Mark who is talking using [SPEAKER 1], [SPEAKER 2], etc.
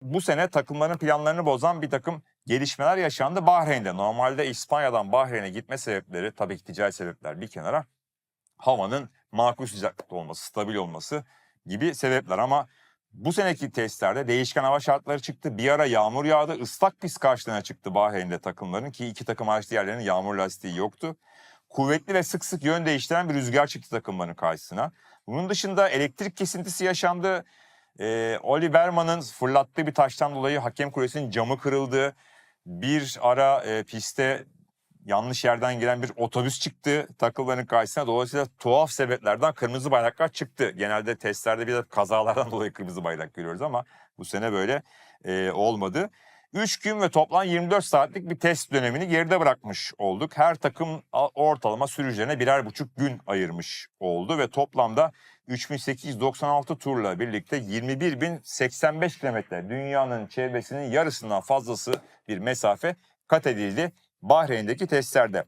[SPEAKER 1] Bu sene takımların planlarını bozan bir takım gelişmeler yaşandı Bahreyn'de. Normalde İspanya'dan Bahreyn'e gitme sebepleri tabii ki ticari sebepler bir kenara havanın makul sıcaklıkta olması, stabil olması gibi sebepler ama bu seneki testlerde değişken hava şartları çıktı. Bir ara yağmur yağdı. ıslak pist karşılarına çıktı Bahreyn'de takımların ki iki takım hariç diğerlerinin yağmur lastiği yoktu. Kuvvetli ve sık sık yön değiştiren bir rüzgar çıktı takımların karşısına. Bunun dışında elektrik kesintisi yaşandı. Ee, Oli Berman'ın fırlattığı bir taştan dolayı hakem kulesinin camı kırıldı. Bir ara e, piste yanlış yerden gelen bir otobüs çıktı takımların karşısına. Dolayısıyla tuhaf sebeplerden kırmızı bayraklar çıktı. Genelde testlerde bir de kazalardan dolayı kırmızı bayrak görüyoruz ama bu sene böyle e, olmadı. 3 gün ve toplam 24 saatlik bir test dönemini geride bırakmış olduk. Her takım ortalama sürücülerine birer buçuk gün ayırmış oldu ve toplamda 3896 turla birlikte 21.085 kilometre dünyanın çevresinin yarısından fazlası bir mesafe kat edildi Bahreyn'deki testlerde.